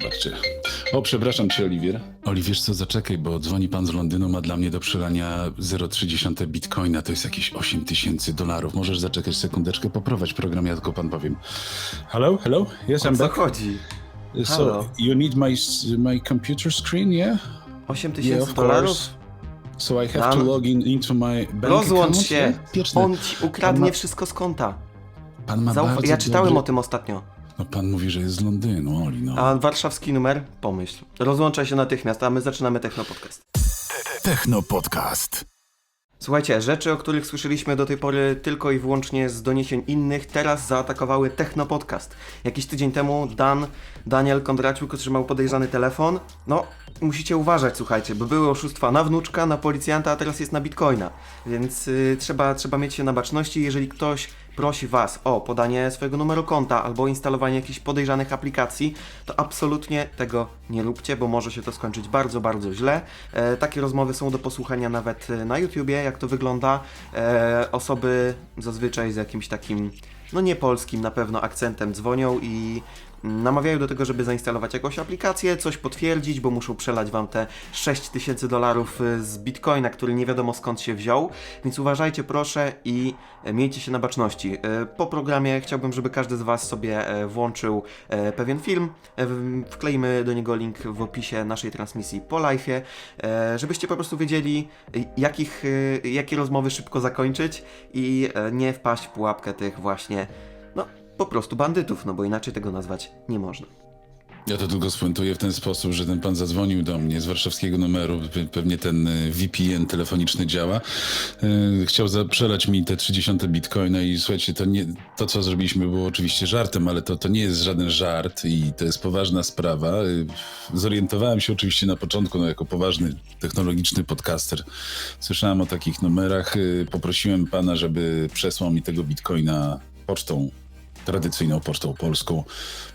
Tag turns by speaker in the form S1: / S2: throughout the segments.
S1: Zobaczcie. O, przepraszam cię, Oliwier. Oliwier, co, zaczekaj, bo dzwoni pan z Londynu, ma dla mnie do przelania 0,3 bitcoina, to jest jakieś 8 tysięcy dolarów. Możesz zaczekać sekundeczkę, poprowadź program, ja tylko pan powiem. Hello, hello? Yes,
S2: O
S1: I'm
S2: co
S1: back.
S2: chodzi?
S1: So,
S2: Halo.
S1: you need my, my computer screen, yeah?
S2: 8
S1: Yeah,
S2: tysięcy
S1: of
S2: dolarów?
S1: course. So I have
S2: Dan-
S1: to log in into my bank
S2: Rozłącz
S1: account,
S2: się!
S1: yeah? Pieczne.
S2: On ci ukradnie
S1: Pan ma-
S2: wszystko z konta.
S1: Pan ma
S2: Zaufa-
S1: bardzo
S2: ja czytałem
S1: dobry...
S2: o tym ostatnio.
S1: No pan mówi, że jest z Londynu, Oli, no.
S2: A warszawski numer? Pomyśl. Rozłączaj się natychmiast, a my zaczynamy Techno Podcast.
S3: Techno Podcast.
S2: Słuchajcie, rzeczy, o których słyszeliśmy do tej pory tylko i wyłącznie z doniesień innych, teraz zaatakowały Techno Podcast. Jakiś tydzień temu Dan, Daniel Kondraciuk otrzymał podejrzany telefon. No, musicie uważać, słuchajcie, bo były oszustwa na wnuczka, na policjanta, a teraz jest na bitcoina. Więc y, trzeba, trzeba mieć się na baczności. Jeżeli ktoś prosi Was o podanie swojego numeru konta albo instalowanie jakichś podejrzanych aplikacji, to absolutnie tego nie róbcie, bo może się to skończyć bardzo, bardzo źle. E, takie rozmowy są do posłuchania nawet e, na YouTubie, jak to wygląda. E, osoby zazwyczaj z jakimś takim, no nie polskim na pewno akcentem dzwonią i namawiają do tego, żeby zainstalować jakąś aplikację, coś potwierdzić, bo muszą przelać Wam te 6000 dolarów y, z Bitcoina, który nie wiadomo skąd się wziął, więc uważajcie proszę i e, miejcie się na baczności. E, Po programie chciałbym, żeby każdy z Was sobie e, włączył pewien film, w- wkleimy do niego link w opisie naszej transmisji po live'ie, e, żebyście po prostu wiedzieli, jakich, jakie rozmowy szybko zakończyć i nie wpaść w pułapkę tych właśnie, po prostu bandytów, no bo inaczej tego nazwać nie można.
S1: Ja to tylko spuentuję w ten sposób, że ten pan zadzwonił do mnie z warszawskiego numeru, pe- pewnie ten y, VPN telefoniczny działa. Y, Chciał zaprzelać mi te 30 bitcoina i słuchajcie, to, nie, to co zrobiliśmy było oczywiście żartem, ale to, to nie jest żaden żart i to jest poważna sprawa. Y, Zorientowałem się oczywiście na początku, no jako poważny technologiczny podcaster. Słyszałem o takich numerach, poprosiłem pana, żeby przesłał mi tego bitcoina pocztą tradycyjną pocztą polską,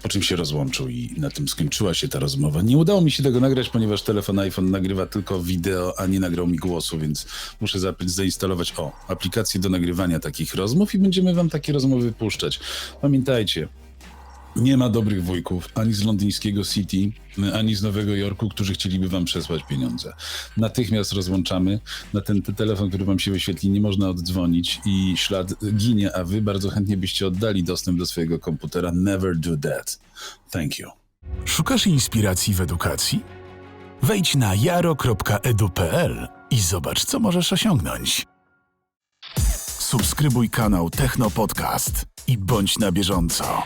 S1: po czym się rozłączył i na tym skończyła się ta rozmowa. Nie udało mi się tego nagrać, ponieważ telefon iPhone nagrywa tylko wideo, a nie nagrał mi głosu, więc muszę za- zainstalować o aplikację do nagrywania takich rozmów i będziemy wam takie rozmowy puszczać. Pamiętajcie, nie ma dobrych wujków ani z londyńskiego City, ani z Nowego Jorku, którzy chcieliby wam przesłać pieniądze. Natychmiast rozłączamy. Na ten, telefon, który wam się wyświetli, nie można oddzwonić i ślad ginie, a wy bardzo chętnie byście oddali dostęp do swojego komputera. Never do that. Thank you.
S3: Szukasz inspiracji w edukacji? Wejdź na jaro.edu.pl i zobacz, co możesz osiągnąć. Subskrybuj kanał Techno Podcast i bądź na bieżąco.